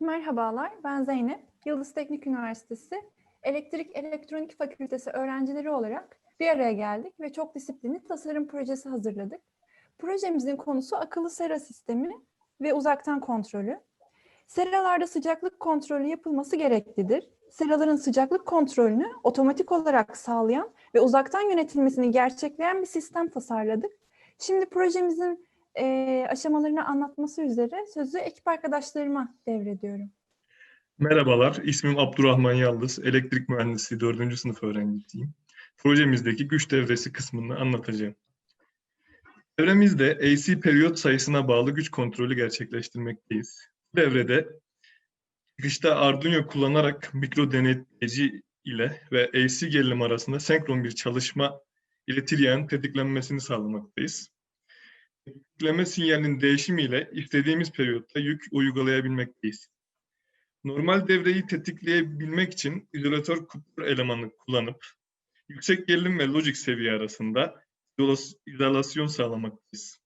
Merhabalar, ben Zeynep. Yıldız Teknik Üniversitesi Elektrik Elektronik Fakültesi öğrencileri olarak bir araya geldik ve çok disiplinli tasarım projesi hazırladık. Projemizin konusu akıllı sera sistemi ve uzaktan kontrolü. Seralarda sıcaklık kontrolü yapılması gereklidir. Seraların sıcaklık kontrolünü otomatik olarak sağlayan ve uzaktan yönetilmesini gerçekleyen bir sistem tasarladık. Şimdi projemizin e, aşamalarını anlatması üzere sözü ekip arkadaşlarıma devrediyorum. Merhabalar, ismim Abdurrahman Yaldız, elektrik mühendisliği 4. sınıf öğrencisiyim. Projemizdeki güç devresi kısmını anlatacağım. Devremizde AC periyot sayısına bağlı güç kontrolü gerçekleştirmekteyiz. Devrede çıkışta Arduino kullanarak mikro denetleyici ile ve AC gerilim arasında senkron bir çalışma ile tiryağın tetiklenmesini sağlamaktayız. Tetikleme sinyalinin değişimiyle istediğimiz periyotta yük uygulayabilmekteyiz. Normal devreyi tetikleyebilmek için izolatör kupur elemanı kullanıp yüksek gerilim ve lojik seviye arasında izolas- izolasyon sağlamaktayız.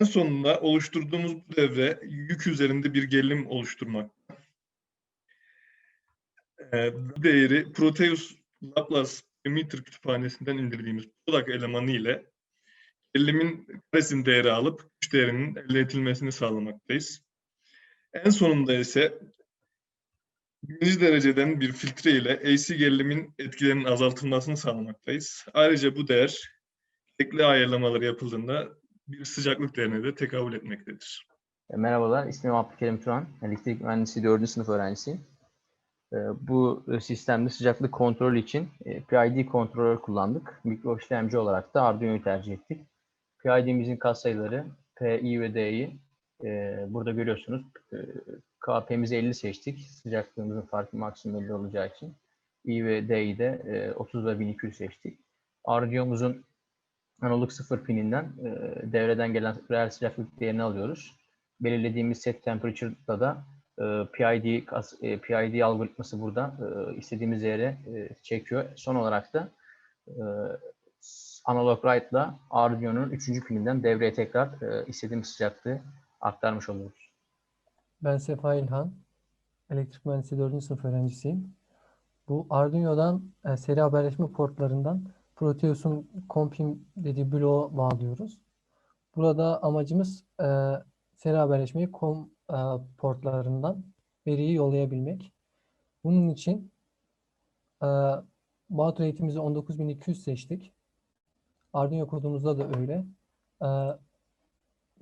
En sonunda oluşturduğumuz bu devre yük üzerinde bir gerilim oluşturmakta. Ee, bu değeri Proteus Laplace Emitter kütüphanesinden indirdiğimiz Pollack elemanı ile gerilimin karesinin değeri alıp güç değerinin elde edilmesini sağlamaktayız. En sonunda ise birinci dereceden bir filtre ile AC gerilimin etkilerinin azaltılmasını sağlamaktayız. Ayrıca bu değer gerekli ayarlamaları yapıldığında bir sıcaklık değerine de tekabül etmektedir. E, Merhabalar, ismim Abdülkerim Turan. Elektrik mühendisliği 4. sınıf öğrencisiyim. E, Bu e, sistemde sıcaklık kontrolü için PID kontrolör kullandık. Mikro işlemci olarak da Arduino'yu tercih ettik. PID'mizin katsayıları P, I ve D'yi e, burada görüyorsunuz. E, KP'mizi 50 seçtik. Sıcaklığımızın farkı maksimum 50 olacağı için. I ve D'yi de e, 30 ve 1200 seçtik. Arduino'muzun analog sıfır pininden e, devreden gelen reel sıcaklık değerini alıyoruz belirlediğimiz set temperature'da da e, PID kas- e, PID algoritması burada e, istediğimiz yere e, çekiyor. Son olarak da e, analog write'la Arduino'nun 3. pininden devreye tekrar e, istediğimiz sıcaklığı aktarmış oluyoruz. Ben Sefa İlhan. Elektrik mühendisliği 4. sınıf öğrencisiyim. Bu Arduino'dan e, seri haberleşme portlarından Proteus'un Compim dediği bloğa bağlıyoruz. Burada amacımız e, seri haberleşmeyi com e, portlarından veriyi yollayabilmek. Bunun için e, baud rate'imizi 19200 seçtik. Arduino kodumuzda da öyle. E,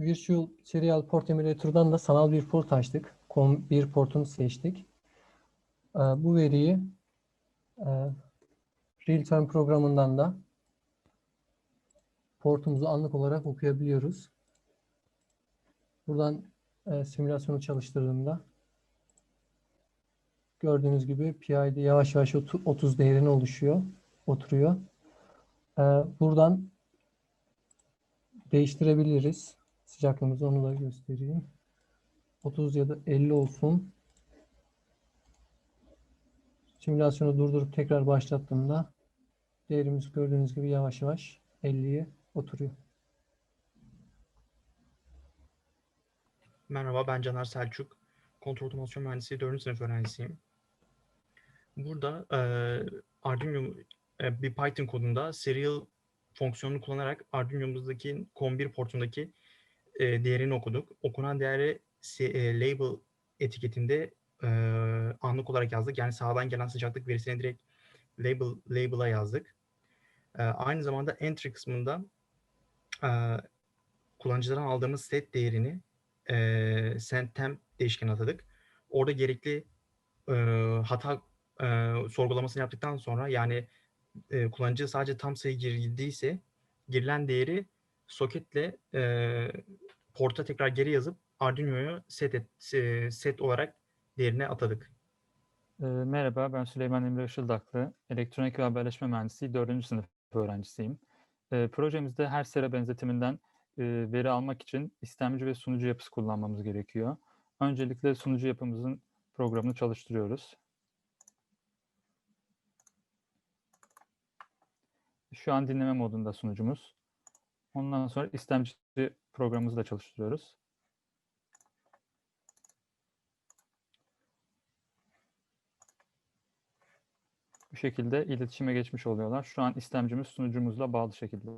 Virtual Serial Port Emulator'dan da sanal bir port açtık. Com bir portunu seçtik. Ee, Bu veriyi e, real-time programından da portumuzu anlık olarak okuyabiliyoruz. Buradan e, simülasyonu çalıştırdığımda gördüğünüz gibi PID yavaş yavaş otu- 30 değerine oluşuyor, oturuyor. Ee, Buradan değiştirebiliriz. Sıcaklığımızı onu da göstereyim. 30 ya da 50 olsun. Simülasyonu durdurup tekrar başlattığımda değerimiz gördüğünüz gibi yavaş yavaş 50'ye oturuyor. Merhaba, ben Caner Selçuk. Kontrol otomasyon mühendisliği 4. sınıf öğrencisiyim. Burada eee Arduino e, bir Python kodunda serial fonksiyonunu kullanarak Arduino'muzdaki COM1 portundaki e, değerini okuduk. Okunan değeri e, label etiketinde e, anlık olarak yazdık. Yani sağdan gelen sıcaklık verisini direkt label label'a yazdık. E, aynı zamanda entry kısmında e, kullanıcıdan aldığımız set değerini e, sendtemp değişken atadık. Orada gerekli e, hata e, sorgulamasını yaptıktan sonra yani e, kullanıcı sadece tam sayı girdiyse girilen değeri soketle e, porta tekrar geri yazıp Arduino'ya set, et, e, set olarak değerine atadık. Ee, Merhaba, ben Süleyman Emre Işıldaklı. Elektronik ve Haberleşme Mühendisliği 4. sınıf öğrencisiyim. Ee, projemizde her sera benzetiminden e, veri almak için istemci ve sunucu yapısı kullanmamız gerekiyor. Öncelikle sunucu yapımızın programını çalıştırıyoruz. Şu an dinleme modunda sunucumuz. Ondan sonra istemci programımızı da çalıştırıyoruz. Bu şekilde iletişime geçmiş oluyorlar. Şu an istemcimiz sunucumuzla bağlı şekilde.